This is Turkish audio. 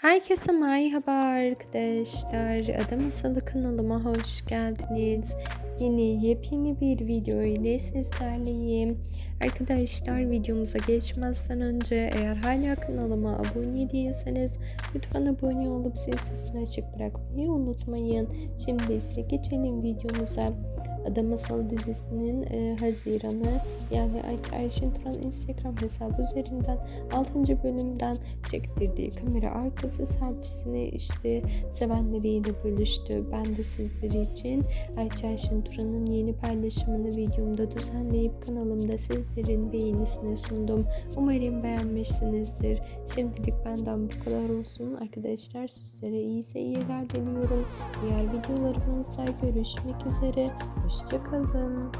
Herkese merhaba arkadaşlar. Ada Masalı kanalıma hoş geldiniz. Yeni yepyeni bir video ile sizlerleyim. Arkadaşlar videomuza geçmezden önce eğer hala kanalıma abone değilseniz lütfen abone olup zil sesini açık bırakmayı unutmayın. Şimdi ise geçelim videomuza. Ada Masalı dizisinin e, Haziran'ı yani Ayşin Turan Instagram hesabı üzerinden 6. bölümden çektirdiği kamera arkası selfiesini işte sevenleriyle bölüştü. Ben de sizler için Ayça Ayşin Turan'ın yeni paylaşımını videomda düzenleyip kanalımda sizlerin beğenisine sundum. Umarım beğenmişsinizdir. Şimdilik benden bu kadar olsun. Arkadaşlar sizlere iyi seyirler diliyorum. Diğer videolarımızda görüşmek üzere. Hoşçakalın.